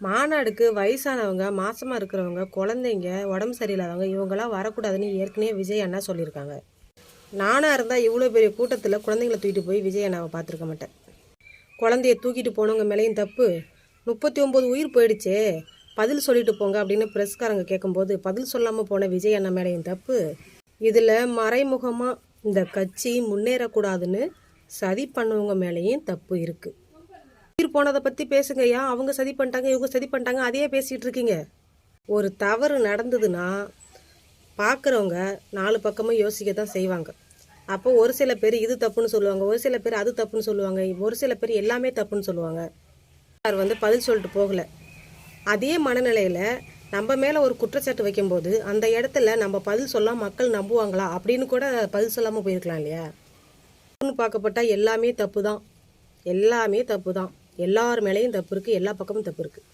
மாநாடுக்கு வயசானவங்க மாசமாக இருக்கிறவங்க குழந்தைங்க உடம்பு சரியில்லாதவங்க இவங்கெல்லாம் வரக்கூடாதுன்னு ஏற்கனவே விஜய் அண்ணா சொல்லியிருக்காங்க. நானாக இருந்தால் இவ்வளோ பெரிய கூட்டத்தில் குழந்தைங்கள தூக்கிட்டு போய் விஜய் அண்ணாவை பார்த்துருக்க மாட்டேன். குழந்தைய தூக்கிட்டு போனவங்க மேலேயும் தப்பு. முப்பத்தி ஒம்பது உயிர் போயிடுச்சே. பதில் சொல்லிட்டு போங்க அப்படின்னு பிரஸ்காரங்க கேட்கும்போது பதில் சொல்லாமல் போன விஜய் அண்ணா மேலேயும் தப்பு. இதில் மறைமுகமாக இந்த கட்சி முன்னேறக்கூடாதுன்னு சதி பண்ணவங்க மேலேயும் தப்பு இருக்குது உயிர் போனதை பற்றி பேசுங்கய்யா. அவங்க சதி பண்ணிட்டாங்க இவங்க சதி பண்ணிட்டாங்க அதையே பேசிகிட்டு இருக்கீங்க. ஒரு தவறு நடந்ததுன்னா பார்க்குறவங்க நாலு பக்கமும் யோசிக்க தான் செய்வாங்க. அப்போ ஒரு சில பேர் இது தப்புன்னு சொல்லுவாங்க ஒரு சில பேர் அது தப்புன்னு சொல்லுவாங்க ஒரு சில பேர் எல்லாமே தப்புன்னு சொல்லுவாங்க. சார் வந்து பதில் சொல்லிட்டு போகல. அதே மனநிலையில் நம்ம மேலே ஒரு குற்றச்சாட்டு வைக்கும்போது அந்த இடத்துல நம்ம பதில் சொல்ல மக்கள் நம்புவாங்களா? அப்படின்னு கூட பதில் சொல்லாமல் போயிருக்கலாம் இல்லையா? பார்க்கப்பட்டால் எல்லாமே தப்பு தான் எல்லாமே தப்பு தான் எல்லார் மேலேயும் தப்பு இருக்குது எல்லா பக்கமும் தப்பு இருக்குது